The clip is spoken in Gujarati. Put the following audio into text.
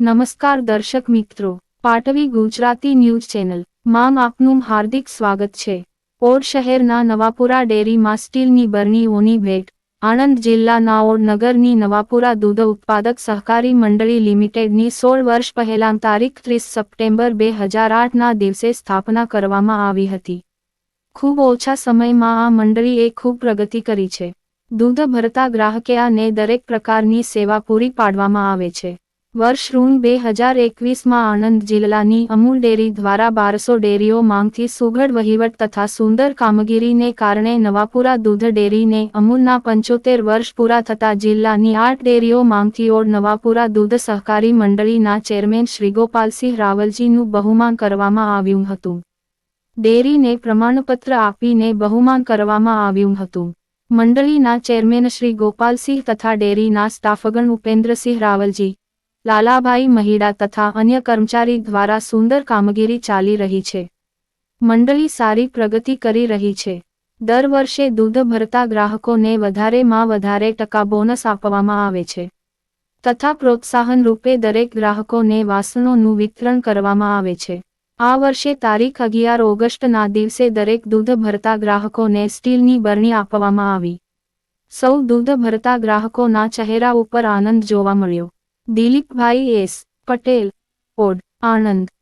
નમસ્કાર દર્શક મિત્રો, પાટવી ગુજરાતી ન્યૂઝ ચેનલ, માં આપનું હાર્દિક સ્વાગત છે. ઓર શહેરના નવાપુરા ડેરીમાં સ્ટીલની બરણીઓની ભેટ, આણંદ જિલ્લાના ઓર નગરની નવાપુરા દૂધ ઉત્પાદક સહકારી મંડળી લિમિટેડની સોળ વર્ષ પહેલાં તારીખ ત્રીસ સપ્ટેમ્બર બે હજાર આઠના દિવસે સ્થાપના કરવામાં આવી હતી. ખૂબ ઓછા સમયમાં આ મંડળીએ ખૂબ પ્રગતિ કરી છે. દૂધ ભરતા ગ્રાહકેઆને દરેક પ્રકારની સેવા પૂરી પાડવામાં આવે છે. વર્ષ ઋણ બે હજાર એકવીસમાં આણંદ જિલ્લાની અમૂલ ડેરી દ્વારા બારસો ડેરીઓ માંગથી સુઘડ વહીવટ તથા સુંદર કામગીરીને કારણે નવાપુરા દૂધ ડેરીને અમૂલના પંચોતેર વર્ષ પૂરા થતા જિલ્લાની આઠ ડેરીઓ માંગથી ઓળ નવાપુરા દૂધ સહકારી મંડળીના ચેરમેન શ્રી ગોપાલસિંહ રાવલજીનું બહુમાન કરવામાં આવ્યું હતું. ડેરીને પ્રમાણપત્ર આપીને બહુમાન કરવામાં આવ્યું હતું. મંડળીના ચેરમેન શ્રી ગોપાલસિંહ તથા ડેરીના સ્ટાફગણ ઉપેન્દ્રસિંહ રાવલજી લાલાભાઈ મહિડા તથા અન્ય કર્મચારી દ્વારા સુંદર કામગીરી ચાલી રહી છે. મંડળી સારી પ્રગતિ કરી રહી છે. દર વર્ષે દૂધ ભરતા ગ્રાહકોને વધારેમાં વધારે ટકા બોનસ આપવામાં આવે છે. તથા પ્રોત્સાહન રૂપે દરેક ગ્રાહકોને વાસણોનું વિતરણ કરવામાં આવે છે. આ વર્ષે તારીખ અગિયાર ઓગસ્ટના દિવસે દરેક દૂધ ભરતા ગ્રાહકોને સ્ટીલની બરણી આપવામાં આવી. સૌ દૂધ ભરતા ગ્રાહકોના ચહેરા ઉપર આનંદ જોવા મળ્યો. દિલીપભાઈ એસ પટેલ ઓડ આણંદ.